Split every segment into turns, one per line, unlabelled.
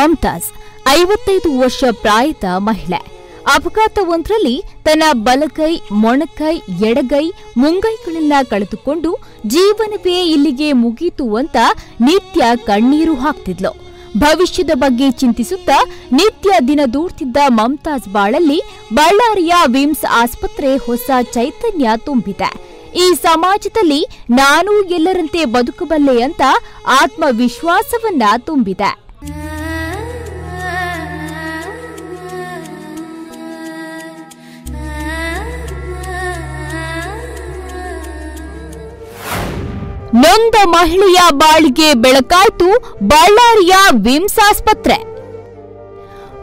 ಮಮ್ತಾಜ್, ಐವತ್ತೈದು ವರ್ಷ ಪ್ರಾಯದ ಮಹಿಳೆ. ಅಪಘಾತವೊಂದರಲ್ಲಿ ತನ್ನ ಬಲಗೈ, ಮೊಣಕೈ, ಎಡಗೈ ಮುಂಗೈಗಳನ್ನ ಕಳೆದುಕೊಂಡು ಜೀವನವೇ ಇಲ್ಲಿಗೆ ಮುಗೀತು ಅಂತ ನಿತ್ಯ ಕಣ್ಣೀರು ಹಾಕ್ತಿದ್ಲು. ಭವಿಷ್ಯದ ಬಗ್ಗೆ ಚಿಂತಿಸುತ್ತಾ ನಿತ್ಯ ದಿನ ದೂಡ್ತಿದ್ದ ಮಮ್ತಾಜ್ ಬಾಳಲ್ಲಿ ಬಳ್ಳಾರಿಯ ವಿಮ್ಸ್ ಆಸ್ಪತ್ರೆ ಹೊಸ ಚೈತನ್ಯ ತುಂಬಿದೆ. ಈ ಸಮಾಜದಲ್ಲಿ ನಾನು ಎಲ್ಲರಂತೆ ಬದುಕಬಲ್ಲೆ ಅಂತ ಆತ್ಮವಿಶ್ವಾಸವನ್ನ ತುಂಬಿದೆ. ನೊಂದ ಮಹಿಳೆಯ ಬಾಳಿಗೆ ಬೆಳಕಾಯ್ತು ಬಳ್ಳಾರಿಯ ವಿಮ್ಸ್ ಆಸ್ಪತ್ರೆ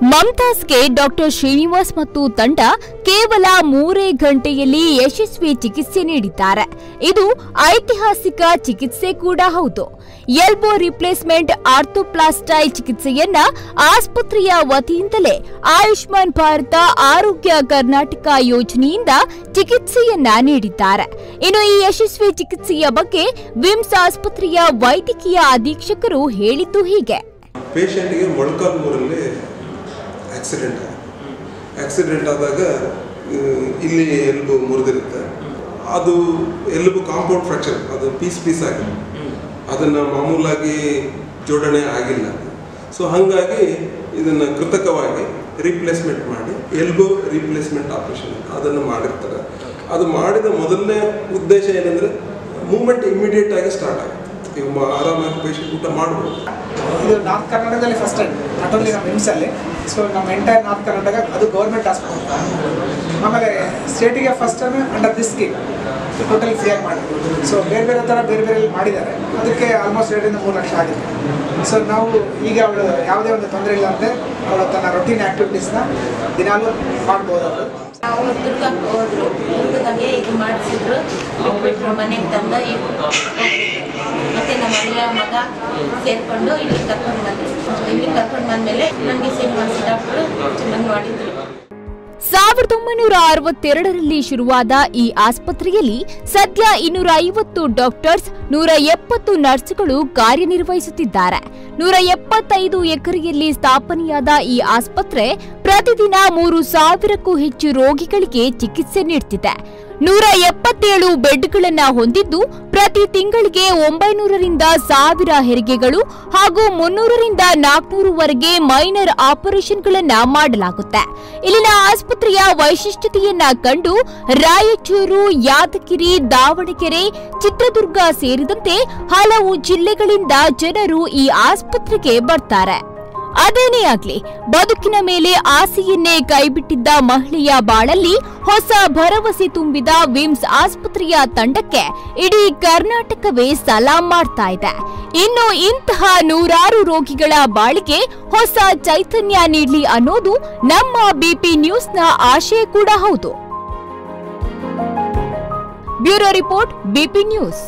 ಮಮ್ತಾಜ್ಗೆ ಡಾಕ್ಟರ್ ಶ್ರೀನಿವಾಸ್ ಮತ್ತು ತಂಡ ಕೇವಲ ಮೂರೇ ಗಂಟೆಯಲ್ಲಿ ಯಶಸ್ವಿ ಚಿಕಿತ್ಸೆ ನೀಡಿದ್ದಾರೆ. ಇದು ಐತಿಹಾಸಿಕ ಚಿಕಿತ್ಸೆ ಕೂಡ ಹೌದು. ಎಲ್ಬೋ ರಿಪ್ಲೇಸ್ಮೆಂಟ್ ಆರ್ಥೋಪ್ಲಾಸ್ಟೈ ಚಿಕಿತ್ಸೆಯನ್ನ ಆಸ್ಪತ್ರೆಯ ವತಿಯಿಂದಲೇ ಆಯುಷ್ಮಾನ್ ಭಾರತ ಆರೋಗ್ಯ ಕರ್ನಾಟಕ ಯೋಜನೆಯಿಂದ ಚಿಕಿತ್ಸೆಯನ್ನ ನೀಡಿದ್ದಾರೆ. ಇನ್ನು ಈ ಯಶಸ್ವಿ ಚಿಕಿತ್ಸೆಯ ಬಗ್ಗೆ ವಿಮ್ಸ್ ಆಸ್ಪತ್ರೆಯ ವೈದ್ಯಕೀಯ ಅಧೀಕ್ಷಕರು ಹೇಳಿದ್ದು ಹೀಗೆ.
ಆಕ್ಸಿಡೆಂಟ್ ಆಕ್ಸಿಡೆಂಟ್ ಆದಾಗ ಇಲ್ಲಿ ಎಲುಬು ಮುರಿದಿರುತ್ತೆ. ಅದು ಎಲುಬು ಕಾಂಪೌಂಡ್ ಫ್ರ್ಯಾಕ್ಚರ್ ಅದು ಪೀಸ್ ಪೀಸ್ ಆಗಿದೆ. ಅದನ್ನು ಮಾಮೂಲಾಗಿ ಜೋಡಣೆ ಆಗಿಲ್ಲ. ಸೊ ಹಾಗಾಗಿ ಇದನ್ನು ಕೃತಕವಾಗಿ ರೀಪ್ಲೇಸ್ಮೆಂಟ್ ಮಾಡಿ, ಎಲ್ಬೋ ರೀಪ್ಲೇಸ್ಮೆಂಟ್ ಆಪರೇಷನ್ ಅದನ್ನು ಮಾಡಿರ್ತಾರೆ. ಅದು ಮಾಡಿದ ಮೊದಲನೇ ಉದ್ದೇಶ ಏನಂದರೆ ಮೂಮೆಂಟ್ ಇಮಿಡಿಯೇಟ್ ಆಗಿ ಸ್ಟಾರ್ಟ್ ಆಗುತ್ತೆ. ಮ- ಆರಾಮಾಗಿ ಪೇಷಂಟ್ ಊಟ ಮಾಡ್ಬೋದು.
ಇದು ನಾರ್ತ್ ಕರ್ನಾಟಕದಲ್ಲಿ ಫಸ್ಟ್ ಟೈಮ್ ನಾಟ್ ಓನ್ಲಿ ನಮ್ಮ ನಿಮ್ಸಲ್ಲಿ ಸೊ ನಮ್ಮ ಎಂಟೈರ್ ನಾರ್ತ್ ಕರ್ನಾಟಕ ಅದು ಗೌರ್ಮೆಂಟ್ ಹಾಸ್ಪಿಟಲ್ ಆಮೇಲೆ ಸ್ಟೇಟಿಗೆ first time under this scheme total ಫ್ರೀಯಾಗಿ ಮಾಡಿದ್ರು. ಸೊ ಬೇರೆ ಬೇರೆ ಥರ ಬೇರೆ ಬೇರೆ ಮಾಡಿದ್ದಾರೆ. ಅದಕ್ಕೆ ಆಲ್ಮೋಸ್ಟ್ ಎರಡರಿಂದ ಮೂರು ಲಕ್ಷ ಆಗಿದೆ. ಸೊ ನಾವು ಈಗ ಅವಳು ಯಾವುದೇ ಒಂದು ತೊಂದರೆ ಇಲ್ಲ ಅಂದರೆ ಅವಳು ತನ್ನ ರೊಟೀನ್ ಆ್ಯಕ್ಟಿವಿಟೀಸ್ನ ದಿನಾಲೂ ಮಾಡ್ಬೋದು ಅವಳು.
ಇದು ಮಾಡಿಸಿದ್ರು. ಮನೆಗೆ ತಂದ ಮತ್ತೆ ನಮ್ಮ ಮನೆಯ ಮಗ ಇಲ್ಲಿ ಕರ್ಕೊಂಡು ಬಂದ್ರು. ನನಗೆ ಚೆನ್ನಾಗಿ ಮಾಡಿದ್ರು
ಸಾವಿರದ ಒಂಬೈನೂರ ಅರವತ್ತೆರಡರಲ್ಲಿ ಶುರುವಾದ ಈ ಆಸ್ಪತ್ರೆಯಲ್ಲಿ ಸದ್ಯ ಇನ್ನೂರ ಐವತ್ತು ಡಾಕ್ಟರ್ಸ್, ನೂರ ಎಪ್ಪತ್ತು ನರ್ಸ್ಗಳು ಕಾರ್ಯನಿರ್ವಹಿಸುತ್ತಿದ್ದಾರೆ. ನೂರ ಎಪ್ಪತ್ತೈದು ಎಕರೆಯಲ್ಲಿ ಸ್ಥಾಪನೆಯಾದ ಈ ಆಸ್ಪತ್ರೆ ಪ್ರತಿದಿನ ಮೂರು ಸಾವಿರಕ್ಕೂ ಹೆಚ್ಚು ರೋಗಿಗಳಿಗೆ ಚಿಕಿತ್ಸೆ ನೀಡುತ್ತಿದೆ ನೂರ ಎಪ್ಪತ್ತೇಳು ಬೆಡ್ಗಳನ್ನು ಹೊಂದಿದ್ದು ಪ್ರತಿ ತಿಂಗಳಿಗೆ ಒಂಬೈನೂರರಿಂದ ಸಾವಿರ ಹೆರಿಗೆಗಳು ಹಾಗೂ ಮುನ್ನೂರರಿಂದ ನಾಲ್ಕುನೂರುವರೆಗೆ ಮೈನರ್ ಆಪರೇಷನ್ಗಳನ್ನ ಮಾಡಲಾಗುತ್ತೆ. ಇಲ್ಲಿನ ಆಸ್ಪತ್ರೆಯ ವೈಶಿಷ್ಟ್ಯತೆಯನ್ನ ಕಂಡು ರಾಯಚೂರು, ಯಾದಗಿರಿ, ದಾವಣಗೆರೆ, ಚಿತ್ರದುರ್ಗ ಸೇರಿದಂತೆ ಹಲವು ಜಿಲ್ಲೆಗಳಿಂದ ಜನರು ಈ ಆಸ್ಪತ್ರೆಗೆ ಬರ್ತಾರೆ. ಅದೇನೇ ಆಗ್ಲಿ, ಬದುಕಿನ ಮೇಲೆ ಆಸೆಯನ್ನೇ ಕೈಬಿಟ್ಟಿದ್ದ ಮಹಿಳೆಯ ಬಾಳಲ್ಲಿ ಹೊಸ ಭರವಸೆ ತುಂಬಿದ ವಿಮ್ಸ್ ಆಸ್ಪತ್ರೆಯ ತಂಡಕ್ಕೆ ಇಡೀ ಕರ್ನಾಟಕವೇ ಸಲಾಂ ಮಾಡ್ತಾ ಇದೆ. ಇನ್ನು ಇಂತಹ ನೂರಾರು ರೋಗಿಗಳ ಬಾಳಿಗೆ ಹೊಸ ಚೈತನ್ಯ ನೀಡಲಿ ಅನ್ನೋದು ನಮ್ಮ ಬಿಪಿ ನ್ಯೂಸ್ನ ಆಶಯ ಕೂಡ ಹೌದು. Bureau report BP news